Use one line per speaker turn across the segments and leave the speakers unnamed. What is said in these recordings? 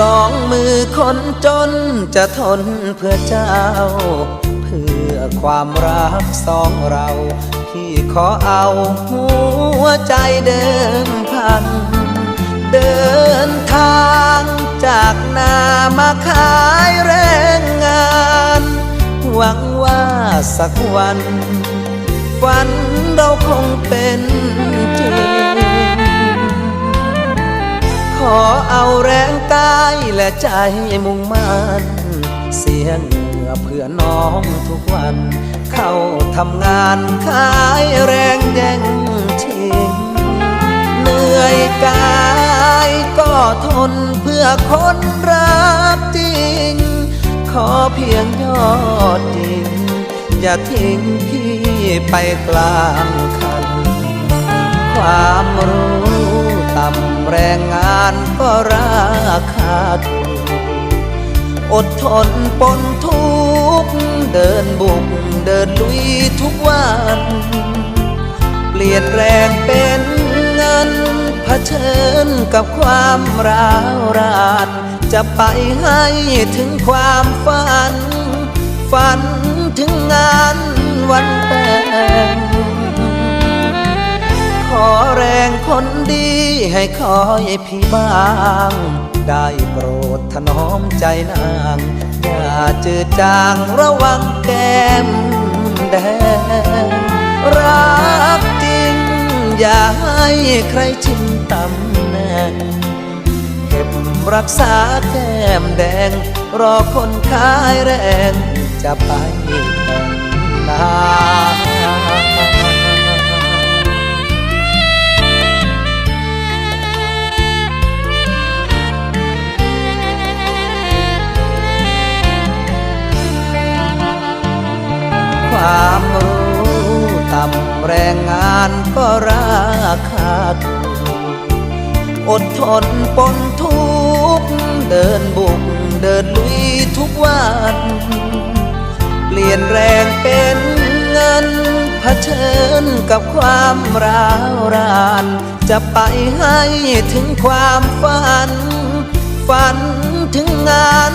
สองมือคนจนจะทนเพื่อเจ้า เพื่อความรักสองเราพี่ขอเอาหัวใจเดิมพัน เดินทางจากนามาขายแรงงาน หวังว่าสักวันฝันเราคงเป็นจริง ขอเอาแรงกายและใจมุ่งมันเสียเหงื่อเพื่อน้องทุกวัน เข้าทำงานขายแรงแย่งชิงเหนื่อยกายก็ทนเพื่อคนรักจริง ขอเพียงยอดจริง อย่าทิ้งพี่ไปกลางคัน ความรู้ ก็ราคาถูกอดทนปนทุกเดินบุกเดินลุยทุกวัน เปลี่ยนแรงเป็นเงินเผชิญกับความร้าวราน จะไปให้ถึงความฝัน ฝันถึงงานวันแต่ง คนดีให้คอยพี่บ้าง ได้โปรดถนอมใจนาง อย่าจืดจางระวังแก้มแดง รักจริง อย่าให้ใครชิงตำแหน่งเก็บรักษาแก้มแดง รอคนขายแรงจะไปแต่งงานา แรงงานก็ราคาถูกอดทนปนทุกเดินบุกเดินลุยทุกวัน เปลี่ยนแรงเป็นเงินเผชิญกับความร้าวราน จะไปให้ถึงความฝัน ฝันถึงงาน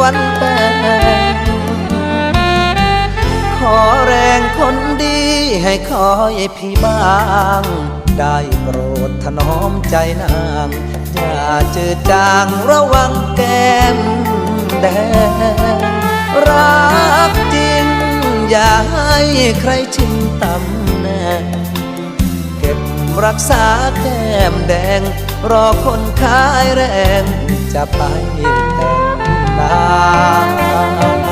วันแต่งขอแรงคน ให้คอยพี่บ้าง ได้โปรดถนอมใจนาง อย่าจืดจางระวังแก้มแดง รักจริง อย่าให้ใครชิงตำแหน่งเก็บรักษาแก้มแดง รอคนขายแรง จะไปแต่งงา